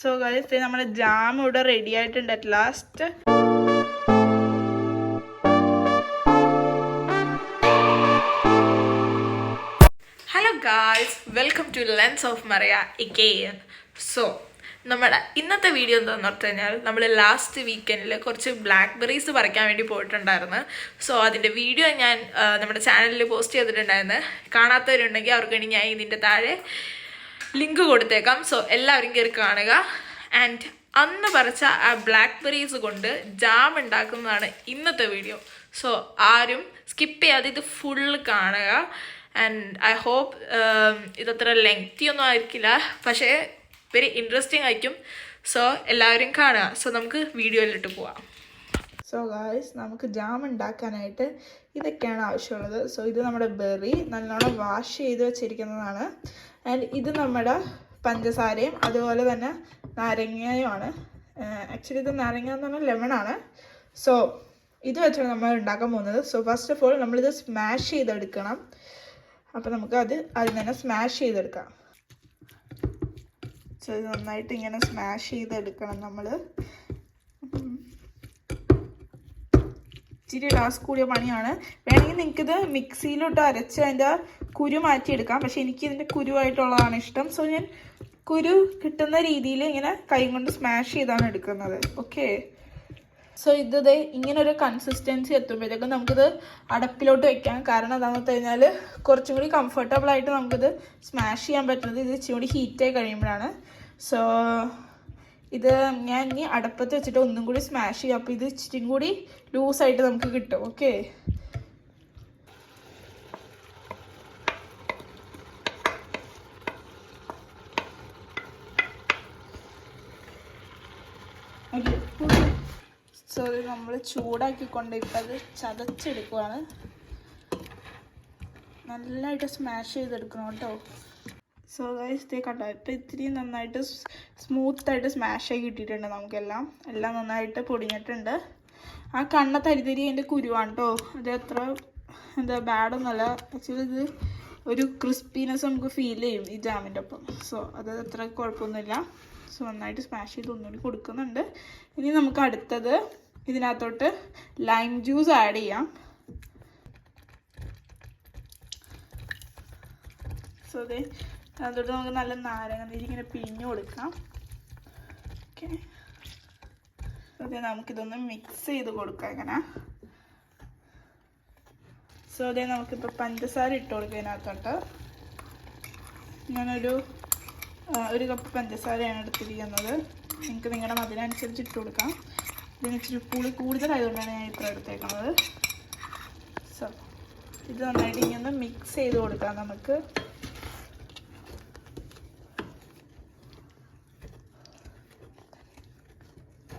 So guys നമ്മുടെ jam ഇവിടെ ready ആയിട്ടുണ്ട് at last hello guys welcome to lens of Maria again so നമ്മുടെ ഇന്നത്തെ വീഡിയോ എന്താണെന്ന് പറഞ്ഞു കഴിഞ്ഞാൽ നമ്മൾ ലാസ്റ്റ് വീക്കെൻഡിൽ കുറച്ച് ബ്ലാക്ക് ബെറീസ് പറിക്കാൻ വേണ്ടി പോയിട്ടുണ്ടായിരുന്നു. സോ അതിന്റെ വീഡിയോ ഞാൻ നമ്മുടെ ചാനലിൽ പോസ്റ്റ് ചെയ്തിട്ടുണ്ടായിരുന്നു. കാണാത്തവരുണ്ടെങ്കിൽ അവർക്ക് വേണ്ടി ഞാൻ ഇതിന്റെ താഴെ ലിങ്ക് കൊടുത്തേക്കാം. സോ എല്ലാവരും കയറി കാണുക. ആൻഡ് അന്ന് പറിച്ച ആ ബ്ലാക്ക് ബെറീസ് കൊണ്ട് ജാം ഉണ്ടാക്കുന്നതാണ് ഇന്നത്തെ വീഡിയോ സോ ആരും സ്കിപ്പ് ചെയ്യാതെ ഇത് ഫുൾ കാണുക. ആൻഡ് ഐ ഹോപ്പ് ഇതത്ര ലെങ്തി ഒന്നും ആയിരിക്കില്ല. പക്ഷേ വെരി ഇൻട്രസ്റ്റിംഗ് ആയിരിക്കും. സോ എല്ലാവരും കാണുക. സോ നമുക്ക് വീഡിയോയിലിട്ട് പോവാം. സോ ഗായ്സ് നമുക്ക് ജാം ഉണ്ടാക്കാനായിട്ട് ഇതൊക്കെയാണ് ആവശ്യമുള്ളത്. സോ ഇത് നമ്മുടെ ബെറി നല്ലോണം വാഷ് ചെയ്ത് വെച്ചിരിക്കുന്നതാണ്. ആൻഡ് ഇത് നമ്മുടെ പഞ്ചസാരയും അതുപോലെ തന്നെ നാരങ്ങയുമാണ്. ആക്ച്വലി ഇത് നാരങ്ങ എന്ന് പറഞ്ഞാൽ ലെമണാണ് സോ ഇത് വെച്ചാണ് നമ്മൾ ഉണ്ടാക്കാൻ പോകുന്നത്. സോ ഫസ്റ്റ് ഓഫ് ഓൾ നമ്മളിത് സ്മാഷ് ചെയ്തെടുക്കണം. അപ്പോൾ നമുക്ക് അത് അതിൽ തന്നെ സ്മാഷ് ചെയ്തെടുക്കാം. സോ ഇത് നന്നായിട്ട് ഇങ്ങനെ സ്മാഷ് ചെയ്തെടുക്കണം നമ്മൾ ഇച്ചിരി ടാസ്ക് കൂടിയ പണിയാണ്. വേണമെങ്കിൽ നിങ്ങൾക്കിത് മിക്സിയിലോട്ട് അരച്ച് അതിന്റെ കുരു മാറ്റിയെടുക്കാം. പക്ഷെ എനിക്ക് ഇതിന്റെ കുരുവായിട്ടുള്ളതാണ് ഇഷ്ടം. സോ ഞാൻ കുരു കിട്ടുന്ന രീതിയിൽ ഇങ്ങനെ കൈ കൊണ്ട് സ്മാഷ് ചെയ്താണ് എടുക്കുന്നത്. ഓക്കെ സോ ഇത് ദേ ഇങ്ങനൊരു കൺസിസ്റ്റൻസി എത്തുമ്പോഴത്തേക്കും നമുക്കിത് അടപ്പിലോട്ട് വെക്കാം. കാരണം എന്താണെന്ന് വെച്ച് കഴിഞ്ഞാൽ കുറച്ചും കൂടി കംഫർട്ടബിളായിട്ട് നമുക്കിത് സ്മാഷ് ചെയ്യാൻ പറ്റുന്നത് ഇത് ഇച്ചിരി കൂടി ഹീറ്റായി കഴിയുമ്പോഴാണ്. സോ ഇത് ഞാൻ ഇനി അടപ്പത്ത് വെച്ചിട്ട് ഒന്നും കൂടി സ്മാഷ് ചെയ്യാം. അപ്പോൾ ഇത് ഇച്ചിരി കൂടി ലൂസായിട്ട് നമുക്ക് കിട്ടും. ഓക്കെ സോ ഇത് നമ്മൾ ചൂടാക്കിക്കൊണ്ട് ഇപ്പം അത് ചതച്ചെടുക്കുവാണ്. നല്ലതായിട്ട് സ്മാഷ് ചെയ്തെടുക്കണം കേട്ടോ. സോ ഗൈസ് ഇതേ കണ്ടോ? ഇപ്പം ഇത്തിരി നന്നായിട്ട് സ്മൂത്തായിട്ട് സ്മാഷ് ആയി കിട്ടിയിട്ടുണ്ട് നമുക്കെല്ലാം. എല്ലാം നന്നായിട്ട് പൊടിഞ്ഞിട്ടുണ്ട്. ആ കണ്ണ തരിതരി അതിന്റെ കുരുവാണ് കേട്ടോ അത് അത്ര എന്താ ബാഡൊന്നുമല്ല ആക്ച്വലി ഇത് ഒരു ക്രിസ്പിനെസ് നമുക്ക് ഫീൽ ചെയ്യും ഈ ജാമിന്റെ ഒപ്പം. സോ അത് അത്ര കുഴപ്പമൊന്നുമില്ല. സോ നന്നായിട്ട് സ്മാഷ് ചെയ്ത് ഒന്നുകൂടി കൊടുക്കുന്നുണ്ട്. ഇനി നമുക്ക് അടുത്തത് ഇതിനകത്തോട്ട് ലൈം ജ്യൂസ് ആഡ് ചെയ്യാം. സോ അതെ അതിലോട്ട് നമുക്ക് നല്ല നാരങ്ങ നീര് ഇങ്ങനെ പിഴിഞ്ഞു കൊടുക്കാം. ഓക്കെ അതെ നമുക്കിതൊന്ന് മിക്സ് ചെയ്ത് കൊടുക്കാം ഇങ്ങനെ. സോ അതെ നമുക്കിപ്പോൾ പഞ്ചസാര ഇട്ട് കൊടുക്കാം ഇതിനകത്തോട്ട്. ഞാനൊരു ഒരു കപ്പ് പഞ്ചസാരയാണ് എടുത്തിരിക്കുന്നത്. നിങ്ങൾക്ക് നിങ്ങളുടെ മതിനനുസരിച്ച് ഇട്ട് കൊടുക്കാം. ഇതിന് ഇച്ചിരി പുളി കൂടുതലായതുകൊണ്ടാണ് ഞാൻ ഇത്ര എടുത്തേക്കുന്നത് സോ ഇത് നന്നായിട്ട് ഇങ്ങനെ മിക്സ് ചെയ്ത് കൊടുക്കാം നമുക്ക്.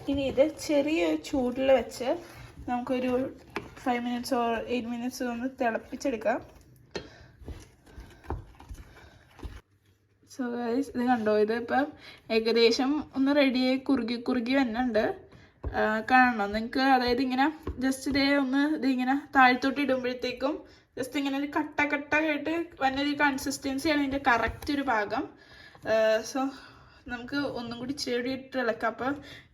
ഇനി ഇത് ചെറിയ ചൂടിൽ വെച്ച് നമുക്കൊരു five minutes or eight minutes ഒന്ന് തിളപ്പിച്ചെടുക്കാം. സോ ഗൈസ് ഇത് കണ്ടോ? ഇത് ഇപ്പം ഏകദേശം ഒന്ന് റെഡിയായി കുറുകി കുറുകി വരുന്നുണ്ട് കാണണം? നിങ്ങൾക്ക് അതായത് ഇങ്ങനെ ജസ്റ്റ് ഇതേ ഒന്ന് ഇതിങ്ങനെ താഴ്ത്തോട്ട് ഇടുമ്പോഴത്തേക്കും ജസ്റ്റ് ഇങ്ങനെ ഒരു കട്ട കട്ട ആയിട്ട് വന്നൊരു കൺസിസ്റ്റൻസിയാണ് ഇതിന്റെ കറക്റ്റ് ഒരു ഭാഗം. സോ നമുക്ക് ഒന്നും കൂടി ചെടി ഇട്ട് ഇളക്കാം. അപ്പോൾ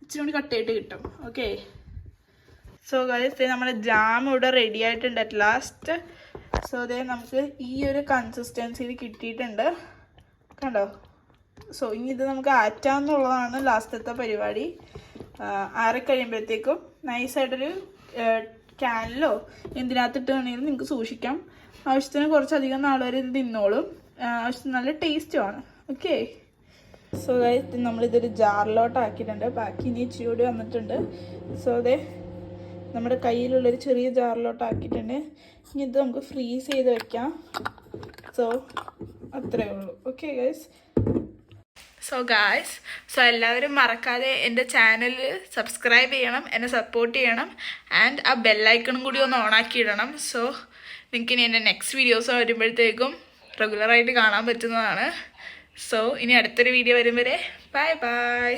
ഇച്ചിരി കൂടി കട്ടയായിട്ട് കിട്ടും. ഓക്കെ സോ ഗൈസ് നമ്മുടെ ജാം ഇവിടെ റെഡി ആയിട്ടുണ്ട് അറ്റ് ലാസ്റ്റ് സോ അതേ നമുക്ക് ഈ ഒരു കൺസിസ്റ്റൻസിയിൽ കിട്ടിയിട്ടുണ്ട്. കണ്ടോ? സോ ഇനി ഇത് നമുക്ക് ആറ്റാന്നുള്ളതാണ് ലാസ്റ്റത്തെ പരിപാടി. ആറിക്കഴിയുമ്പോഴത്തേക്കും നൈസായിട്ടൊരു ക്യാനിലോ എന്തിനകത്തിട്ട് വേണമെങ്കിലും നിങ്ങൾക്ക് സൂക്ഷിക്കാം. ആവശ്യത്തിന് കുറച്ചധികം നാളുകാർ ഇത് തിന്നോളും ആവശ്യത്തിന് നല്ല ടേസ്റ്റുമാണ് ഓക്കെ സോ അതായത് നമ്മളിതൊരു ജാറിലോട്ട് ആക്കിയിട്ടുണ്ട് ബാക്കി ഇനി കൂടി വന്നിട്ടുണ്ട്. സോ അതെ നമ്മുടെ കയ്യിലുള്ളൊരു ചെറിയ ജാറിലോട്ട് ആക്കിയിട്ടുണ്ട് ഇനി ഇത് നമുക്ക് ഫ്രീസ് ചെയ്ത് വെക്കാം. സോ അത്രയേ ഉള്ളൂ. Okay guys so guys so എല്ലാവരും മറക്കാതെ എന്റെ ചാനൽ സബ്സ്ക്രൈബ് ചെയ്യണം എന്നെ സപ്പോർട്ട് ചെയ്യണം ആൻഡ് ആ ബെല്ലൈക്കണും കൂടി ഒന്ന് ഓണാക്കി ഇടണം സോ നിങ്ങൾക്ക് ഇനി എന്റെ നെക്സ്റ്റ് വീഡിയോസ് വരുമ്പോഴത്തേക്കും റെഗുലറായിട്ട് കാണാൻ പറ്റുന്നതാണ്. സോ ഇനി അടുത്തൊരു വീഡിയോ വരും വരെ. Bye bye